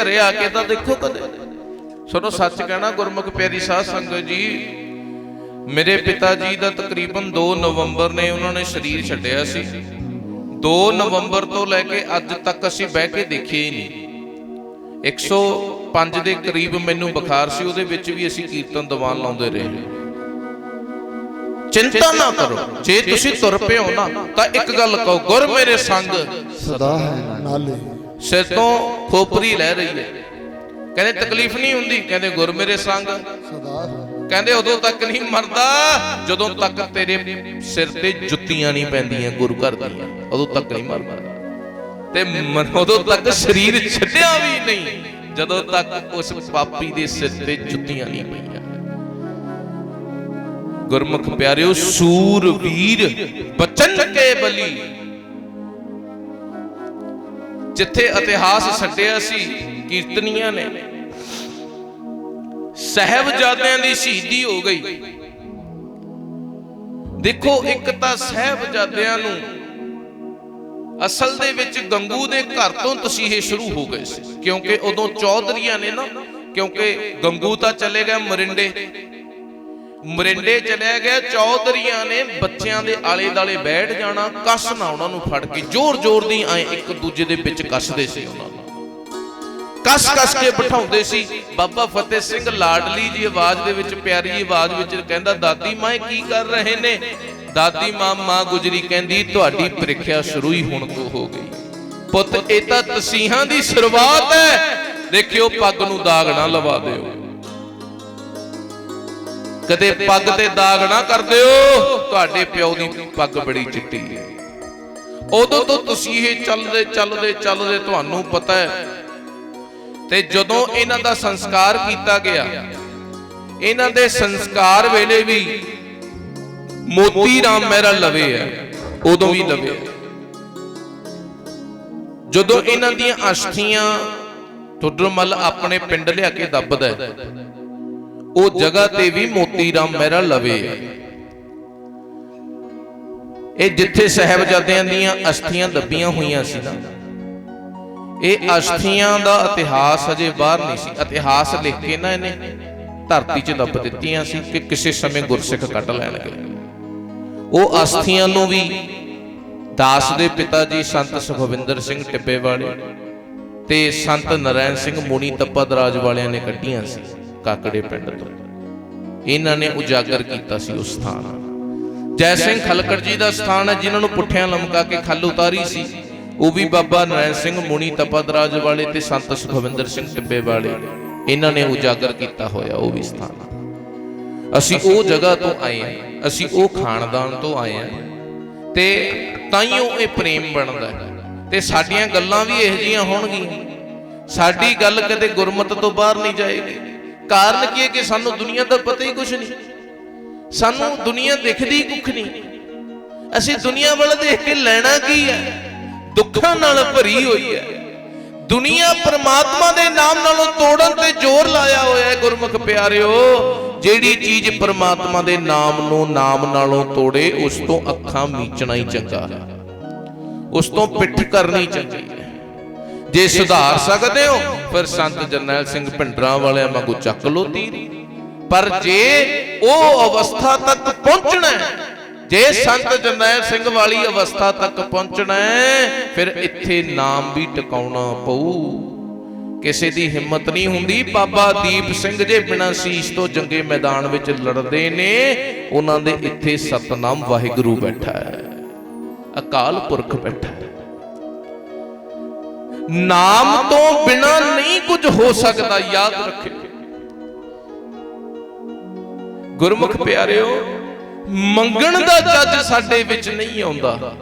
ਘਰੇ ਆ ਕੇ ਤਾਂ ਦੇਖੋ ਕਦੇ। ਸੁਣੋ, ਸੱਚ ਕਹਿਣਾ, ਗੁਰਮੁਖ ਪਿਆਰੀ ਸਾਧ ਸੰਗਤ ਜੀ, ਮੇਰੇ ਪਿਤਾ ਜੀ ਦਾ ਤਕਰੀਬਨ 2 ਨਵੰਬਰ ਨੇ ਉਹਨਾਂ ਨੇ ਸਰੀਰ ਛੱਡਿਆ ਸੀ। 2 ਨਵੰਬਰ ਤੋਂ ਲੈ ਕੇ ਅੱਜ ਤੱਕ ਅਸੀਂ ਬਹਿ ਕੇ ਦੇਖੇ ਹੀ ਨਹੀਂ। 105 ਦੇ ਕਰੀਬ ਮੈਨੂੰ ਬੁਖਾਰ ਸੀ, ਉਹਦੇ ਵਿੱਚ ਵੀ ਅਸੀਂ ਕੀਰਤਨ ਦੀਵਾਨ ਲਾਉਂਦੇ ਰਹੇ। ਚਿੰਤਾ ਨਾ ਕਰੋ, ਜੇ ਤੁਸੀਂ ਤੁਰ ਪਏ ਹੋ ਨਾ, ਤਾਂ ਇੱਕ ਗੱਲ ਕਹੋ, ਗੁਰ ਮੇਰੇ ਸੰਗ ਸਦਾ ਹੈ ਨਾਲੇ। ਸਿਰ ਤੋਂ ਖੋਪਰੀ ਲੈ ਰਹੀ ਹੈ। ਕਹਿੰਦੇ ਤਕਲੀਫ ਨਹੀਂ ਹੁੰਦੀ। ਕਹਿੰਦੇ ਗੁਰ ਮੇਰੇ ਸੰਗ। ਕਹਿੰਦੇ ਉਦੋਂ ਤੱਕ ਨਹੀਂ ਮਰਦਾ। ਜਦੋਂ ਤੱਕ ਤੇਰੇ ਸਿਰ ਤੇ ਜੁੱਤੀਆਂ ਨਹੀਂ ਪੈਂਦੀਆਂ ਗੁਰੂ ਘਰ ਦੀਆਂ, ਉਦੋਂ ਤੱਕ ਨਹੀਂ ਮਰਦਾ। ਤੇ ਉਦੋਂ ਤੱਕ ਸਰੀਰ ਛੱਡਿਆ ਵੀ ਨਹੀਂ, ਜਦੋਂ ਤੱਕ ਉਸ ਪਾਪੀ ਦੇ ਸਿਰ ਤੇ ਜੁੱਤੀਆਂ ਨਹੀਂ ਪਈਆਂ। ਗੁਰਮੁਖ ਪਿਆਰਿਓ, ਸੂਰਵੀਰ ਬਚਨ ਕੇ ਬਲੀ। ਜਿੱਥੇ ਇਤਿਹਾਸ ਛੱਡਿਆ ਸੀ, ਕੀਰਤਨੀਆਂ ਨੇ। ਸਹਿਬਜ਼ਾਦਿਆਂ ਦੀ ਸ਼ਹੀਦੀ ਹੋ ਗਈ। ਦੇਖੋ, ਇੱਕ ਤਾਂ ਸਹਿਬਜ਼ਾਦਿਆਂ ਨੂੰ ਅਸਲ ਦੇ ਵਿੱਚ ਗੰਗੂ ਦੇ ਘਰ ਤੋਂ ਤਸੀਹੇ ਸ਼ੁਰੂ ਹੋ ਗਏ ਸੀ। ਕਿਉਂਕਿ ਉਦੋਂ ਚੌਧਰੀਆਂ ਨੇ ਨਾ, ਕਿਉਂਕਿ ਗੰਗੂ ਤਾਂ ਚਲੇ ਗਿਆ ਮਰਿੰਡੇ। ਮਰਿੰਡੇ ਚਲਿਆ ਗਿਆ, ਚੌਧਰੀਆਂ ਨੇ ਬੱਚਿਆਂ ਦੇ ਆਲੇ ਦਾਲੇ ਬੈਠ ਜਾਣਾ ਕੱਸਣਾ ਉਹਨਾਂ ਨੂੰ ਫੜ ਕੇ ਜ਼ੋਰ ਜ਼ੋਰ ਦੀ ਐ ਇੱਕ ਦੂਜੇ ਦੇ ਵਿੱਚ ਕੱਸਦੇ ਸੀ ਉਹਨਾਂ ਨੂੰ। ਕੱਸ ਕੱਸ ਕੇ ਬਿਠਾਉਂਦੇ ਸੀ। ਬਾਬਾ ਫਤਿਹ ਸਿੰਘ ਲਾਡਲੀ ਜੀ ਆਵਾਜ਼ ਦੇ ਵਿੱਚ, ਪਿਆਰੀ ਆਵਾਜ਼ ਵਿੱਚ ਕਹਿੰਦਾ, ਦਾਦੀ ਮਾਂ ਕੀ ਕਰ ਰਹੇ ਨੇ? ਦਾਦੀ ਮਾਂ ਮਾਂ ਗੁਜਰੀ ਕਹਿੰਦੀ, ਤੁਹਾਡੀ ਪ੍ਰੀਖਿਆ ਸ਼ੁਰੂ ਹੀ ਹੁਣ ਤੋਂ ਹੋ ਗਈ। ਪੁੱਤ, ਇਹ ਤਾਂ ਤਸੀਹਾਂ ਦੀ ਸ਼ੁਰੂਆਤ ਹੈ। ਦੇਖਿਓ, ਪੱਗ ਨੂੰ ਦਾਗ ਨਾ ਲਵਾ ਦਿਓ। ਕਦੇ ਪੱਗ ਤੇ ਦਾਗ ਨਾ ਕਰ ਦਿਓ ਤੁਹਾਡੇ ਪਿਓ ਦੀ ਪੱਗ ਬੜੀ ਚਿੱਟੀ ਹੈ। ਉਦੋਂ ਤੋਂ ਤੁਸੀਂ ਇਹ ਚੱਲਦੇ ਚੱਲਦੇ ਚੱਲਦੇ ਤੁਹਾਨੂੰ ਪਤਾ ਹੈ। ਤੇ ਜਦੋਂ ਇਹਨਾਂ ਦਾ ਸੰਸਕਾਰ ਕੀਤਾ ਗਿਆ, ਇਹਨਾਂ ਦੇ ਸੰਸਕਾਰ ਵੇਲੇ ਵੀ ਮੋਤੀ ਰਾਮ ਮਹਿਰਾ ਲਵੇ ਹੈ, ਉਦੋਂ ਵੀ ਲਵੇ ਜਦੋਂ ਇਹਨਾਂ ਦੀਆਂ ਅਸ਼ਥੀਆਂ ਟੁੱਡਰਮਲ ਆਪਣੇ ਪਿੰਡ ਲਿਆ ਕੇ ਦੱਬਦਾ ਉਹ ਜਗ੍ਹਾ ਤੇ ਵੀ ਮੋਤੀ ਰਾਮ ਮਹਿਰਾ ਲਵੇ। ਇਹ ਜਿੱਥੇ ਸਹਿਬਜ਼ਾਦਿਆਂ ਦੀਆਂ ਅਸਥੀਆਂ ਦੱਬੀਆਂ ਹੋਈਆਂ ਸੀ ਨਾ, ਇਹ ਅਸਥੀਆਂ ਦਾ ਇਤਿਹਾਸ ਅਜੇ ਬਾਹਰ ਨਹੀਂ ਸੀ। ਇਤਿਹਾਸ ਲਿਖ ਕੇ ਨਾ ਇਹਨੇ ਧਰਤੀ 'ਚ ਦੱਬ ਦਿੱਤੀਆਂ ਸੀ ਕਿ ਕਿਸੇ ਸਮੇਂ ਗੁਰਸਿੱਖ ਕੱਢ ਲੈਣਗੇ ਉਹ ਅਸਥੀਆਂ ਨੂੰ ਵੀ ਦਾਸ ਦੇ ਪਿਤਾ ਜੀ ਸੰਤ ਸੁਖਵਿੰਦਰ ਸਿੰਘ ਟਿੱਬੇ ਵਾਲੇ ਤੇ ਸੰਤ ਨਰੈਣ ਸਿੰਘ ਮੁਨੀ ਤੱਪਾ ਦਰਾਜ ਵਾਲਿਆਂ ਨੇ ਕੱਢੀਆਂ ਸੀ। ਕਾਕੜੇ ਪਿੰਡ ਤੋਂ। ਇਹਨਾਂ ਨੇ ਉਜਾਗਰ ਕੀਤਾ ਸੀ ਉਸ ਸਥਾਨ। ਜੈ ਸਿੰਘ ਖਲਕੜ ਜੀ ਦਾ ਸਥਾਨ ਹੈ, ਜਿਨ੍ਹਾਂ ਨੂੰ ਪੁੱਠਿਆਂ ਲਮਕਾ ਕੇ ਖੱਲ ਉਤਾਰੀ ਸੀ। ਉਹ ਵੀ ਬਾਬਾ ਨਰੈਣ ਸਿੰਘ ਮੁਨੀ ਤਪਦਰਾਜ ਵਾਲੇ ਤੇ ਸੰਤ ਸੁਖਵਿੰਦਰ ਸਿੰਘ ਟਿੱਬੇ ਵਾਲੇ। ਇਹਨਾਂ ਨੇ ਉਜਾਗਰ ਕੀਤਾ ਹੋਇਆ ਉਹ ਵੀ ਸਥਾਨ। ਅਸੀਂ ਉਹ ਜਗ੍ਹਾ ਤੋਂ ਆਏ ਹਾਂ, ਅਸੀਂ ਉਹ ਖਾਨਦਾਨ ਤੋਂ ਆਏ ਹਾਂ। ਤੇ ਤਾਈਓ ਇਹ ਪ੍ਰੇਮ ਬਣਦਾ ਹੈ। ਤੇ ਸਾਡੀਆਂ ਗੱਲਾਂ ਵੀ ਇਹੋ ਜਿਹੀਆਂ ਹੋਣਗੀਆਂ। ਸਾਡੀ ਗੱਲ ਕਦੇ ਗੁਰਮਤ ਤੋਂ ਬਾਹਰ ਨਹੀਂ ਜਾਏਗੀ। ਕਾਰਨ ਕੀ ਹੈ ਕਿ ਸਾਨੂੰ ਦੁਨੀਆ ਦਾ ਪਤਾ ਹੀ ਕੁਝ ਨਹੀਂ? ਸਾਨੂੰ ਦੁਨੀਆ ਦਿਖਦੀ ਕੁੱਖ ਨਹੀਂ। ਅਸੀਂ ਦੁਨੀਆ ਵੱਲ ਦੇਖ ਕੇ ਲੈਣਾ ਕੀ ਹੈ? ਦੁੱਖਾਂ ਨਾਲ ਭਰੀ ਹੋਈ ਹੈ। ਦੁਨੀਆ ਪਰਮਾਤਮਾ ਦੇ ਨਾਮ ਨਾਲੋਂ ਤੋੜਨ ਤੇ ਜ਼ੋਰ ਲਾਇਆ ਹੋਇਆ ਹੈ, ਗੁਰਮੁਖ ਪਿਆਰਿਓ। ਜਿਹੜੀ ਚੀਜ਼ ਪਰਮਾਤਮਾ ਦੇ ਨਾਮ ਨੂੰ ਨਾਮ ਨਾਲੋਂ ਤੋੜੇ, ਉਸ ਤੋਂ ਅੱਖਾਂ ਮੀਚਣਾ ਹੀ ਚੰਗਾ ਹੈ। ਉਸ ਤੋਂ ਪਿੱਠ ਕਰਨੀ ਚੰਗੀ ਹੈ। ਜੇ ਸੁਧਾਰ ਸਕਦੇ ਹੋ ਫਿਰ ਸੰਤ ਜਰਨੈਲ ਸਿੰਘ ਭਿੰਡਰਾਂ ਵਾਲਿਆਂ ਵਾਂਗੂ ਚੱਕ ਲੋ ਤੀਰ। ਪਰ ਜੇ ਉਹ ਅਵਸਥਾ ਤੱਕ ਪਹੁੰਚਣਾ ਹੈ, ਜੇ ਸੰਤ ਜਰਨੈਲ ਸਿੰਘ ਵਾਲੀ ਅਵਸਥਾ ਤੱਕ ਪਹੁੰਚਣਾ ਹੈ, ਫਿਰ ਇੱਥੇ ਨਾਮ ਵੀ ਟਿਕਾਉਣਾ ਪਊ। ਕਿਸੇ ਦੀ ਹਿੰਮਤ ਨਹੀਂ ਹੁੰਦੀ। ਬਾਬਾ ਦੀਪ ਸਿੰਘ ਜੇ ਬਿਨਾਂ ਸੀਸ ਤੋਂ ਜੰਗੇ ਮੈਦਾਨ ਵਿੱਚ ਲੜਦੇ ਨੇ ਉਹਨਾਂ ਦੇ ਇੱਥੇ ਸਤਨਾਮ ਵਾਹਿਗੁਰੂ ਬੈਠਾ ਹੈ। ਅਕਾਲ ਪੁਰਖ ਬੈਠਾ ਹੈ। ਨਾਮ ਤੋਂ ਬਿਨਾ ਨਹੀਂ ਕੁਝ ਹੋ ਸਕਦਾ, ਯਾਦ ਰੱਖਿਓ। ਗੁਰਮੁਖ ਪਿਆਰਿਓ, ਮੰਗਣ ਦਾ ਜੱਜ ਸਾਡੇ ਵਿੱਚ ਨਹੀਂ ਆਉਂਦਾ।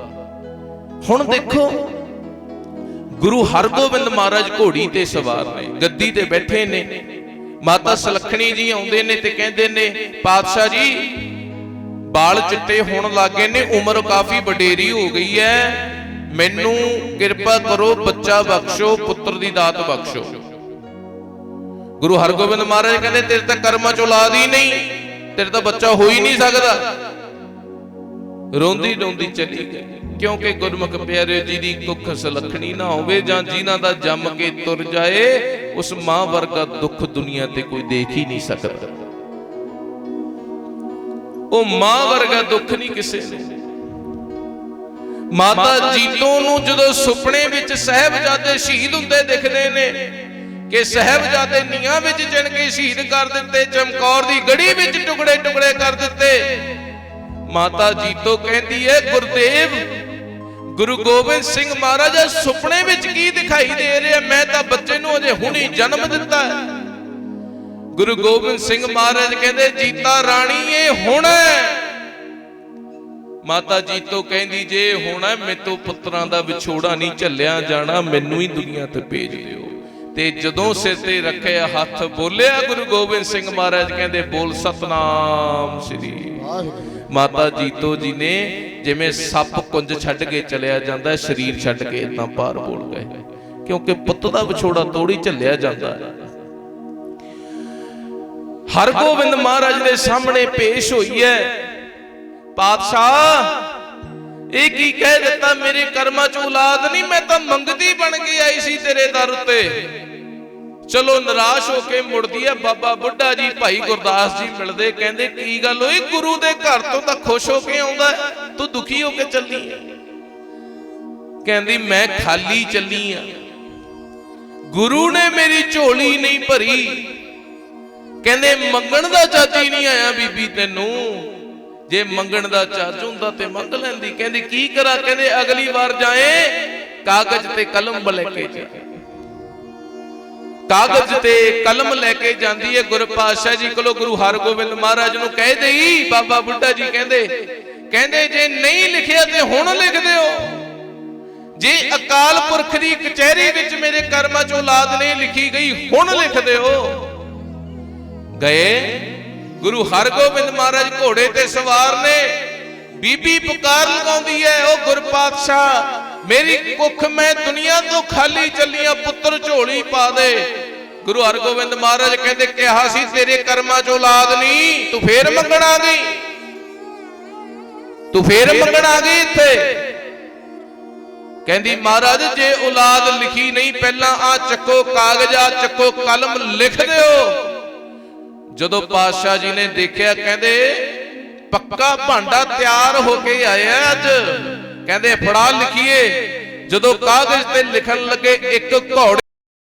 ਹੁਣ ਦੇਖੋ, ਗੁਰੂ ਹਰਗੋਬਿੰਦ ਮਹਾਰਾਜ ਘੋੜੀ ਤੇ ਸਵਾਰ ਨੇ, ਗੱਦੀ ਤੇ ਬੈਠੇ ਨੇ। ਮਾਤਾ ਸਲਖਣੀ ਜੀ ਆਉਂਦੇ ਨੇ ਤੇ ਕਹਿੰਦੇ ਨੇ, ਪਾਤਸ਼ਾਹ ਜੀ, ਬਾਲ ਚਿੱਟੇ ਹੋਣ ਲੱਗੇ ਨੇ, ਉਮਰ ਕਾਫੀ ਵਡੇਰੀ ਹੋ ਗਈ ਹੈ। ਮੈਨੂੰ ਕਿਰਪਾ ਕਰੋ, ਬੱਚਾ ਬਖਸ਼ੋ, ਪੁੱਤਰ ਦੀ ਦਾਤ ਬਖਸ਼ੋ। ਗੁਰੂ ਹਰਗੋਬਿੰਦ ਮਹਾਰਾਜ ਕਹਿੰਦੇ, ਤੇਰੇ ਤਾਂ ਕਰਮਾਂ ਚ ਔਲਾਦ ਹੀ ਨਹੀਂ, ਤੇਰੇ ਤਾਂ ਬੱਚਾ ਹੋ ਹੀ ਨਹੀਂ ਸਕਦਾ। ਰੋਂਦੀ ਰੋਂਦੀ ਚਲੀ ਗਈ, ਕਿਉਂਕਿ ਗੁਰਮੁਖ ਪਿਆਰੇ ਜੀ ਦੀ ਕੁੱਖ ਸਲਖਣੀ ਨਾ ਹੋਵੇ ਜਾਂ ਜਿਨ੍ਹਾਂ ਦਾ ਜੰਮ ਕੇ ਤੁਰ ਜਾਏ, ਉਸ ਮਾਂ ਵਰਗਾ ਦੁੱਖ ਦੁਨੀਆ ਤੇ ਕੋਈ ਦੇਖ ਹੀ ਨਹੀਂ ਸਕਦਾ। ਉਹ ਮਾਂ ਵਰਗਾ ਦੁੱਖ ਨਹੀਂ ਕਿਸੇ ਨੂੰ। ਮਾਤਾ ਜੀਤੋ ਨੂੰ ਜਦੋਂ ਸੁਪਨੇ ਵਿੱਚ ਸਹਿਬਜ਼ਾਦੇ ਸ਼ਹੀਦ ਹੁੰਦੇ ਦਿਖਦੇ ਨੇ, ਕਿ ਸਹਿਬਜ਼ਾਦੇ ਨੀਹਾਂ ਵਿੱਚ ਚਿਣ ਕੇ ਸ਼ਹੀਦ ਕਰ ਦਿੱਤੇ, ਚਮਕੌਰ ਦੀ ਗੜੀ ਵਿੱਚ ਟੁਕੜੇ ਟੁਕੜੇ ਕਰ ਦਿੱਤੇ, ਮਾਤਾ ਜੀਤੋ ਕਹਿੰਦੀ ਹੈ ਗੁਰਦੇਵ, ਗੁਰੂ ਗੋਬਿੰਦ ਸਿੰਘ ਮਹਾਰਾਜ ਸੁਪਨੇ ਵਿੱਚ ਕੀ ਦਿਖਾਈ ਦੇ ਰਿਹਾ? ਮੈਂ ਤਾਂ ਬੱਚੇ ਨੂੰ ਅਜੇ ਹੁਣੀ ਜਨਮ ਦਿੱਤਾ ਹੈ। ਗੁਰੂ ਗੋਬਿੰਦ ਸਿੰਘ ਮਹਾਰਾਜ ਕਹਿੰਦੇ, ਜੀਤਾ ਰਾਣੀ ਇਹ ਹੁਣ ਹੈ। ਮਾਤਾ ਜੀਤੋ ਕਹਿੰਦੀ, ਜੇ ਹੋਣਾ ਮੇਤੋਂ ਪੁੱਤਰਾਂ ਦਾ ਵਿਛੋੜਾ ਨਹੀਂ ਝੱਲਿਆ ਜਾਣਾ, ਮੈਨੂੰ ਹੀ ਦੁਨੀਆ ਤੇ ਭੇਜ ਦਿਓ। ਤੇ ਜਦੋਂ ਸਿਰ ਤੇ ਰੱਖਿਆ ਹੱਥ, ਬੋਲਿਆ ਗੁਰੂ ਗੋਬਿੰਦ ਸਿੰਘ ਮਹਾਰਾਜ, ਕਹਿੰਦੇ, ਬੋਲ ਸਤਨਾਮ ਸ੍ਰੀ। ਮਾਤਾ ਜੀਤੋ ਜੀ ਨੇ ਜਿਵੇਂ ਸੱਪ ਕੁੰਜ ਛੱਡ ਕੇ ਚਲਿਆ ਜਾਂਦਾ, ਸਰੀਰ ਛੱਡ ਕੇ ਇਦਾਂ ਪਾਰ ਬੋਲ ਗਏ। ਕਿਉਂਕਿ ਪੁੱਤ ਦਾ ਵਿਛੋੜਾ ਤੋੜੀ ਝੱਲਿਆ ਜਾਂਦਾ ਹਰਗੋਬਿੰਦ ਮਹਾਰਾਜ ਦੇ ਸਾਹਮਣੇ ਪੇਸ਼ ਹੋਈ ਹੈ ਪਾਤਸ਼ਾਹ, ਇਹ ਕੀ ਕਹਿ ਦਿੱਤਾ? ਮੇਰੇ ਕਰਮਾਂ ਚ ਔਲਾਦ ਨਹੀਂ, ਮੈਂ ਤਾਂ ਮੰਗਦੀ ਬਣ ਕੇ ਆਈ ਸੀ ਤੇਰੇ ਦਰ ਉੱਤੇ। ਚਲੋ ਨਿਰਾਸ਼ ਹੋ ਕੇ ਮੁੜਦੀ ਹੈ ਬਾਬਾ ਬੁੱਢਾ ਜੀ, ਭਾਈ ਗੁਰਦਾਸ ਜੀ ਮਿਲਦੇ, ਕਹਿੰਦੇ, ਕੀ ਗੱਲ ਹੋਈ? ਗੁਰੂ ਦੇ ਘਰ ਤੋਂ ਤਾਂ ਖੁਸ਼ ਹੋ ਕੇ ਆਉਂਦਾ ਤੂੰ ਦੁਖੀ ਹੋ ਕੇ ਚੱਲੀ ਹੈ ਕਹਿੰਦੀ, ਮੈਂ ਖਾਲੀ ਚੱਲੀ ਆ। ਗੁਰੂ ਨੇ ਮੇਰੀ ਝੋਲੀ ਨਹੀਂ ਭਰੀ। ਕਹਿੰਦੇ, ਮੰਗਣ ਦਾ ਚਾਚੀ ਨਹੀਂ ਆਇਆ ਬੀਬੀ ਤੈਨੂੰ। ਜੇ ਮੰਗਣ ਦਾ ਚੱਜ ਹੁੰਦਾ ਤੇ ਮੰਗ ਲੈਂਦੀ, ਕਹਿੰਦੀ, ਕੀ ਕਰਾਂ? ਕਹਿੰਦੇ, ਅਗਲੀ ਵਾਰ ਜਾਏ, ਕਾਗਜ਼ ਤੇ ਕਲਮ ਲੈ ਕੇ ਜਾ। ਕਾਗਜ਼ ਤੇ ਕਲਮ ਲੈ ਕੇ ਜਾਂਦੀ ਹੈ ਗੁਰੂ ਪਾਤਸ਼ਾਹ ਜੀ ਕੋਲੋਂ, ਗੁਰੂ ਹਰਗੋਬਿੰਦ ਮਹਾਰਾਜ ਨੂੰ ਕਹਿ ਦੇਈ, ਬਾਬਾ ਬੁੱਢਾ ਜੀ ਕਹਿੰਦੇ ਕਹਿੰਦੇ, ਜੇ ਨਹੀਂ ਲਿਖਿਆ ਤੇ ਹੁਣ ਲਿਖ ਦਿਓ। ਜੇ ਅਕਾਲ ਪੁਰਖ ਦੀ ਕਚਹਿਰੀ ਵਿੱਚ ਮੇਰੇ ਕਰਮਾਂ ਚ ਔਲਾਦ ਨਹੀਂ ਲਿਖੀ ਗਈ, ਹੁਣ ਲਿਖ ਦਿਓ। ਗਏ ਗੁਰੂ ਹਰਗੋਬਿੰਦ ਮਹਾਰਾਜ ਘੋੜੇ ਤੇ ਸਵਾਰ ਨੇ। ਬੀਬੀ ਪੁਕਾਰ ਲਗਾਉਂਦੀ ਹੈ ਉਹ ਗੁਰਪਾਤਸ਼ਾਹ ਮੇਰੀ ਕੁੱਖ ਮੈਂ ਦੁਨੀਆ ਤੋਂ ਖਾਲੀ ਚੱਲੀਆਂ, ਪੁੱਤਰ ਝੋਲੀ ਪਾ ਦੇ। ਗੁਰੂ ਹਰਗੋਬਿੰਦ ਮਹਾਰਾਜ ਕਹਿੰਦੇ, ਕਿਹਾ ਸੀ, ਤੇਰੇ ਕਰਮਾਂ ਚ ਔਲਾਦ ਨਹੀਂ, ਤੂੰ ਫੇਰ ਮੰਗਣ ਆ ਗਈ ਤੂੰ ਫੇਰ ਮੰਗਣ ਆ ਗਈ ਇੱਥੇ। ਕਹਿੰਦੀ, ਮਹਾਰਾਜ, ਜੇ ਔਲਾਦ ਲਿਖੀ ਨਹੀਂ, ਪਹਿਲਾਂ ਆ ਚੱਕੋ ਕਾਗਜ਼, ਆ ਚੱਕੋ ਕਲਮ ਲਿਖ ਦਿਓ। ਜਦੋਂ ਪਾਤਸ਼ਾਹ ਜੀ ਨੇ ਦੇਖਿਆ, ਕਹਿੰਦੇ, ਪੱਕਾ ਭਾਂਡਾ ਤਿਆਰ ਹੋ ਕੇ ਆਇਆ ਅੱਜ। ਕਹਿੰਦੇ, ਫੜਾ ਲਿਖੀਏ। ਜਦੋਂ ਕਾਗਜ਼ ਤੇ ਲਿਖਣ ਲੱਗੇ, ਇੱਕ ਘੋੜ